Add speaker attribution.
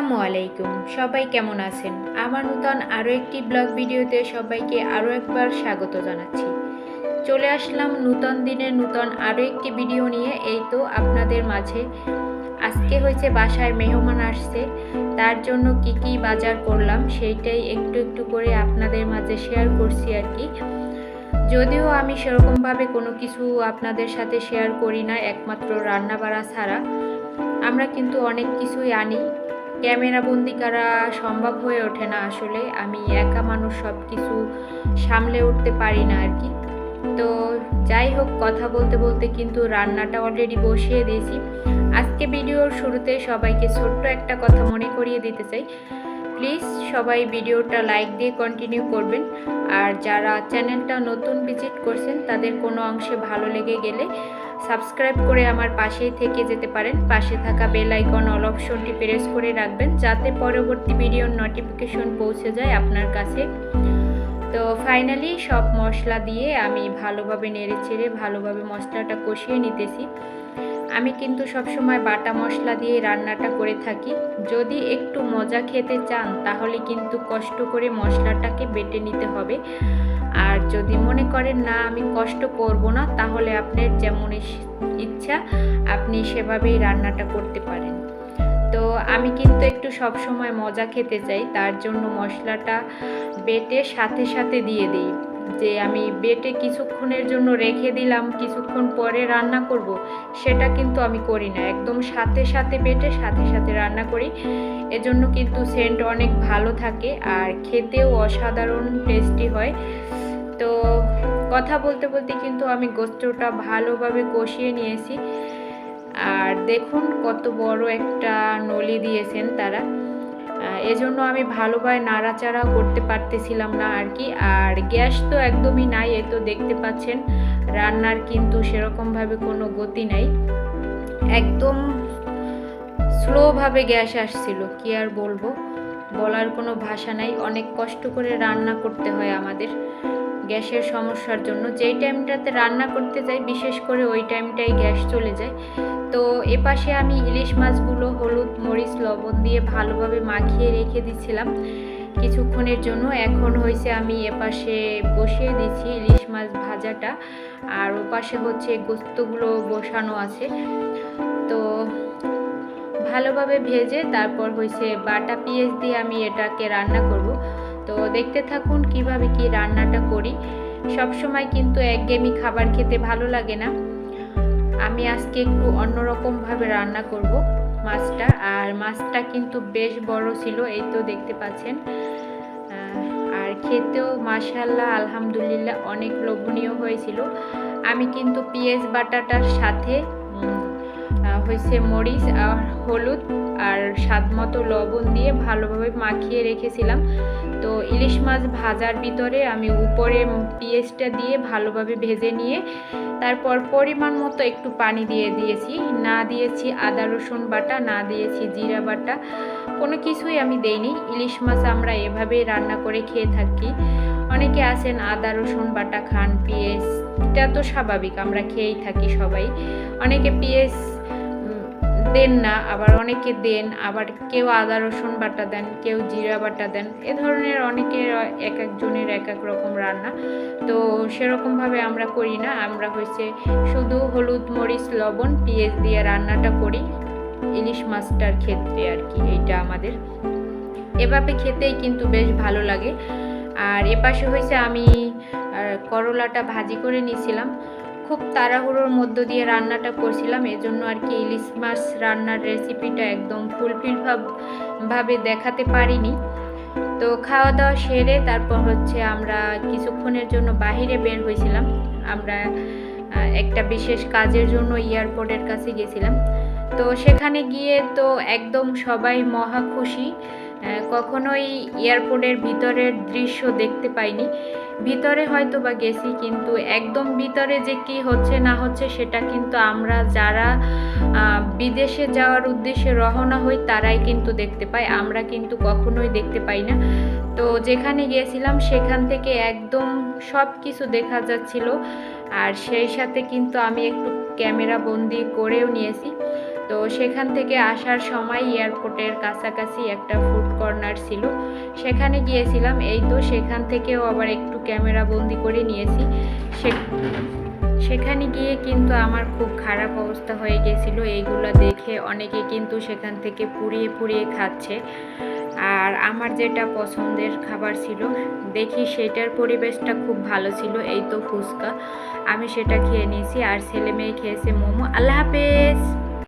Speaker 1: আসসালামু আলাইকুম। সবাই কেমন আছেন? আমার নূতন আরও একটি ব্লগ ভিডিওতে সবাইকে আরও একবার স্বাগত জানাচ্ছি। চলে আসলাম নূতন দিনের নূতন আরও একটি ভিডিও নিয়ে। এই তো আপনাদের মাঝে। আজকে হয়েছে বাসায় মেহমান আসছে। তার জন্য কি কি বাজার করলাম সেইটাই একটু একটু করে আপনাদের মাঝে শেয়ার করছি আর কি। যদিও আমি সেরকমভাবে কোনো কিছু আপনাদের সাথে শেয়ার করি না, একমাত্র রান্না বাড়া ছাড়া। আমরা কিন্তু অনেক কিছুই আনি। ক্যামেরা বন্দি করা সম্ভব হয়ে ওঠে না আসলে। আমি একা মানুষ সব কিছু সামলে উঠতে পারি না আর কি। তো যাই হোক, কথা বলতে বলতে কিন্তু রান্নাটা অলরেডি বসিয়ে দিয়েছি। আজকে ভিডিওর শুরুতে সবাইকে ছোট্ট একটা কথা মনে করিয়ে দিতে চাই। প্লিজ সবাই ভিডিওটা লাইক দিয়ে কন্টিনিউ করবেন। আর যারা চ্যানেলটা নতুন ভিজিট করছেন, তাদের কোনো অংশে ভালো লেগে গেলে সাবস্ক্রাইব করে আমার পাশেই থেকে যেতে পারেন। পাশে থাকা বেল আইকন অল অপশনটি প্রেস করে রাখবেন, যাতে পরবর্তী ভিডিওর নোটিফিকেশন পৌঁছে যায় আপনার কাছে। তো ফাইনালি সব মশলা দিয়ে আমি ভালোভাবে নেড়ে চেড়ে ভালোভাবে মশলাটা কষিয়ে নিতেছি। আমি কিন্তু সবসময় বাটা মশলা দিয়ে রান্নাটা করে থাকি। যদি একটু মজা খেতে চান, তাহলে কিন্তু কষ্ট করে মশলাটাকে বেটে নিতে হবে। আর যদি মনে করেন, না, আমি কষ্ট করব না, তাহলে আপনার যেমন ইচ্ছা, আপনি সেভাবেই রান্নাটা করতে পারেন। তো আমি কিন্তু একটু সব সময় মজা খেতে চাই, তার জন্য মশলাটা বেটে সাথে সাথে দিয়ে দিই। যে আমি বেটে কিছুক্ষণের জন্য রেখে দিলাম, কিছুক্ষণ পরে রান্না করব, সেটা কিন্তু আমি করি না। একদম সাথে সাথে বেটে, সাথে সাথে রান্না করি। এজন্য কিন্তু সেন্ট অনেক ভালো থাকে আর খেতেও অসাধারণ টেস্টি হয়। তো কথা বলতে বলতে কিন্তু আমি গোস্তটা ভালোভাবে কষিয়ে নিয়েছি। আর দেখুন কত বড় একটা নলি দিয়েছেন তারা। এজন্য আমি ভালোভাবে নাড়াচাড়া করতে পারতেছিলাম না আর কি। আর গ্যাস তো একদমই নাই, এ তো দেখতে পাচ্ছেন, রান্নার কিন্তু সেরকমভাবে কোনো গতি নাই। একদম স্লোভাবে গ্যাস আসছিল, কি আর বলব? বলার কোনো ভাষা নাই, অনেক কষ্ট করে রান্না করতে হয় আমাদের গ্যাসের সমস্যার জন্য। যেই টাইমটাতে রান্না করতে যাই, বিশেষ করে ওই টাইমটাই গ্যাস চলে যায়। তো এপাশে আমি ইলিশ মাছগুলো, হলুদ মরিচ, লবণ দিয়ে ভালোভাবে মাখিয়ে রেখে দিচ্ছিলাম কিছুক্ষণের জন্য। এখন হয়েছে আমি এপাশে বসিয়ে দিচ্ছি ইলিশ মাছ ভাজাটা। আর ওপাশে হচ্ছে গোস্তগুলো বসানো আছে। তো ভালোভাবে ভেজে তারপর হয়েছে বাটা পেঁয়াজ দিয়ে আমি এটাকে রান্না করব। তো দেখতে থাকুন কীভাবে কি রান্নাটা করি। সব সময় কিন্তু একঘেয়েমি খাবার খেতে ভালো লাগে না। আমি আজকে একটু অন্যরকমভাবে রান্না করব মাছটা। আর মাছটা কিন্তু বেশ বড় ছিল, এই তো দেখতে পাচ্ছেন। আর খেতেও মাশাল্লাহ আলহামদুলিল্লাহ অনেক লোভনীয় হয়েছিল। আমি কিন্তু পেঁয়াজ বাটাটার সাথে হয়েছে মরিচ আর হলুদ আর স্বাদ মতো লবণ দিয়ে ভালোভাবে মাখিয়ে রেখেছিলাম। তো ইলিশ মাছ ভাজার ভিতরে আমি উপরে পেঁয়াজটা দিয়ে ভালোভাবে ভেজে নিয়ে তারপর পরিমাণ মতো একটু পানি দিয়ে দিয়েছি। না দিয়েছি আদা, রসুন বাটা, না দিয়েছি জিরা বাটা, কোনো কিছুই আমি দেইনি। ইলিশ মাছ আমরা এভাবেই রান্না করে খেয়ে থাকি। অনেকে আছেন আদা, রসুন বাটা খান পেঁয়াজ এটা তো স্বাভাবিক, আমরা খেয়েই থাকি সবাই। অনেকে পেঁয়াজ দেন না, আবার অনেকে দেন, আবার কেউ আদা, রসুন বাটা দেন, কেউ জিরা বাটা দেন। এ ধরনের অনেকের এক একজনের এক এক রকম রান্না। তো সেরকমভাবে আমরা করি না, আমরা হচ্ছে শুধু হলুদ, মরিচ, লবণ, পেঁয়াজ দিয়ে রান্নাটা করি, ইলিশ মাছটার ক্ষেত্রে আর কি, এইটা আমাদের। এভাবে খেতেই কিন্তু বেশ ভালো লাগে। আর এপাশে হয়েছে আমি করলাটা ভাজি করে নিয়েছিলাম। খুব তাড়াহুড়োর মধ্য দিয়ে রান্নাটা করছিলাম, এজন্য আর কি ইলিশ মাছ রান্নার রেসিপিটা একদম ফুলফিল ভাবে দেখাতে পারিনি। তো খাওয়া দাওয়া সেরে তারপর হচ্ছে আমরা কিছুক্ষণের জন্য বাহিরে বের হয়েছিলাম। আমরা একটা বিশেষ কাজের জন্য এয়ারপোর্টের কাছে গেছিলাম। তো সেখানে গিয়ে তো একদম সবাই মহা খুশি। কখনোই এয়ারপোর্টের ভিতরের দৃশ্য দেখতে পাইনি। ভিতরে হয়তো বা গেছি, কিন্তু একদম ভিতরে যে কি হচ্ছে না হচ্ছে সেটা কিন্তু আমরা যারা বিদেশে যাওয়ার উদ্দেশ্যে রওনা হই, তারাই কিন্তু দেখতে পাই আমরা কিন্তু কখনোই দেখতে পাই না। তো যেখানে গিয়েছিলাম, সেখান থেকে একদম সব কিছু দেখা যাচ্ছিল। আর সেই সাথে কিন্তু আমি একটু ক্যামেরা বন্দি করেও নিয়েছি। তো সেখান থেকে আসার সময় এয়ারপোর্টের কাছাকাছি একটা ফুড কর্নার ছিল। সেখানে গিয়েছিলাম। এই তো সেখান থেকেও আবার একটু ক্যামেরা বন্দি করে নিয়েছি। সে সেখানে গিয়ে কিন্তু আমার খুব খারাপ অবস্থা হয়ে গেছিল। এইগুলো দেখে অনেকে কিন্তু সেখান থেকে পুড়িয়ে পুড়িয়ে খাচ্ছে। আর আমার যেটা পছন্দের খাবার ছিল, দেখি সেটার পরিবেশটা খুব ভালো ছিল। এই তো ফুচকা। আমি সেটা খেয়ে নিয়েছি। আর ছেলে মেয়ে খেয়েছে মোমো। আল্লাহ হাফেজ!